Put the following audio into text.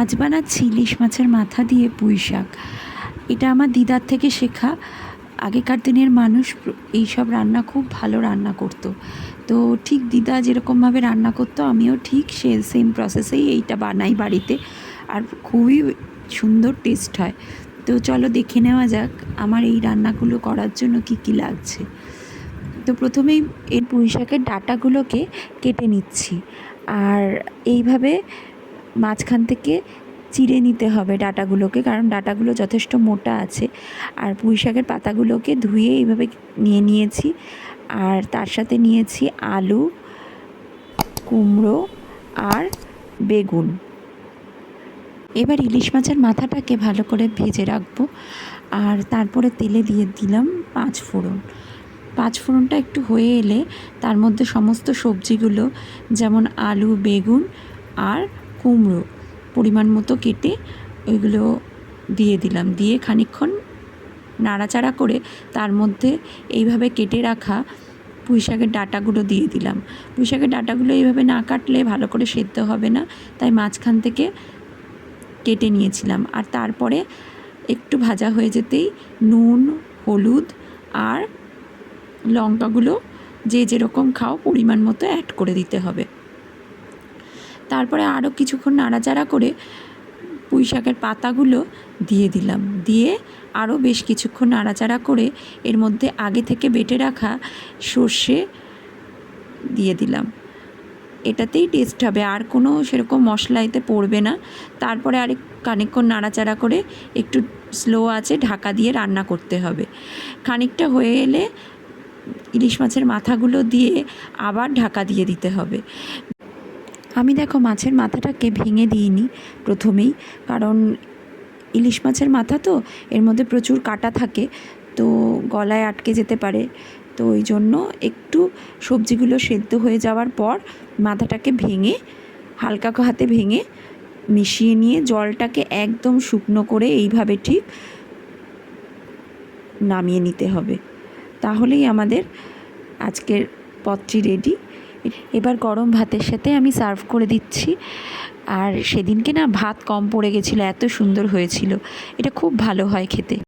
আজ বানাচ্ছি ইলিশ মাছের মাথা দিয়ে পুঁই শাক। এটা আমার দিদার থেকে শেখা। আগেকার দিনের মানুষ এই সব রান্না খুব ভালো রান্না করতো। তো ঠিক দিদা যেরকমভাবে রান্না করতো, আমিও ঠিক সে সেম প্রসেসেই এইটা বানাই বাড়িতে। আর খুবই সুন্দর টেস্ট হয়। তো চলো দেখে নেওয়া যাক আমার এই রান্নাগুলো করার জন্য কি কি লাগছে। তো প্রথমেই এর পুঁই শাকের ডাটাগুলোকে কেটে নিচ্ছি। আর এইভাবে মাঝখান থেকে চিড়ে নিতে হবে ডাটাগুলোকে, কারণ ডাঁটাগুলো যথেষ্ট মোটা আছে। আর পুঁই শাকের পাতাগুলোকে ধুয়ে এইভাবে নিয়ে নিয়েছি। আর তার সাথে নিয়েছি আলু, কুমড়ো আর বেগুন। এবার ইলিশ মাছের মাথাটাকে ভালো করে ভেজে রাখব। আর তারপরে তেলে দিয়ে দিলাম পাঁচ ফোড়ন। পাঁচ ফোড়নটা একটু হয়ে এলে তার মধ্যে সমস্ত সবজিগুলো, যেমন আলু, বেগুন আর কুমড়ো পরিমাণ মতো কেটে ওইগুলো দিয়ে দিলাম। দিয়ে খানিকক্ষণ নাড়াচাড়া করে তার মধ্যে এইভাবে কেটে রাখা পুঁই শাকের ডাঁটাগুলো দিয়ে দিলাম। পুঁই শাকের ডাঁটাগুলো এইভাবে না কাটলে ভালো করে সেদ্ধ হবে না, তাই মাঝখান থেকে কেটে নিয়েছিলাম। আর তারপরে একটু ভাজা হয়ে যেতেই নুন, হলুদ আর লঙ্কাগুলো যে যেরকম খাও পরিমাণ মতো অ্যাড করে দিতে হবে। তারপরে আরও কিছুক্ষণ নাড়াচাড়া করে পুঁই শাকের পাতাগুলো দিয়ে দিলাম। দিয়ে আরও বেশ কিছুক্ষণ নাড়াচাড়া করে এর মধ্যে আগে থেকে বেটে রাখা সর্ষে দিয়ে দিলাম। এটাতেই টেস্ট হবে, আর কোনো সেরকম মশলা এতে পড়বে না। তারপরে আরেক খানিকক্ষণ নাড়াচাড়া করে একটু স্লো আছে, ঢাকা দিয়ে রান্না করতে হবে। খানিকটা হয়ে এলে ইলিশ মাছের মাথাগুলো দিয়ে আবার ঢাকা দিয়ে দিতে হবে। আমি দেখো মাছের মাথাটাকে ভেঙে দিইনি প্রথমেই, কারণ ইলিশ মাছের মাথা তো, এর মধ্যে প্রচুর কাটা থাকে, তো গলায় আটকে যেতে পারে। তো ওই জন্য একটু সবজিগুলো সেদ্ধ হয়ে যাওয়ার পর মাথাটাকে ভেঙে, হালকা হাতে ভেঙে মিশিয়ে নিয়ে জলটাকে একদম শুকনো করে এইভাবে ঠিক নামিয়ে নিতে হবে। তাহলেই আমাদের আজকের পথটি রেডি এবার গরম ভাতের সাথে আমি সার্ভ করে দিচ্ছি। আর সেদিনকে না ভাত কম পড়ে গেছিল, এত সুন্দর হয়েছিল। এটা খুব ভালো হয় খেতে।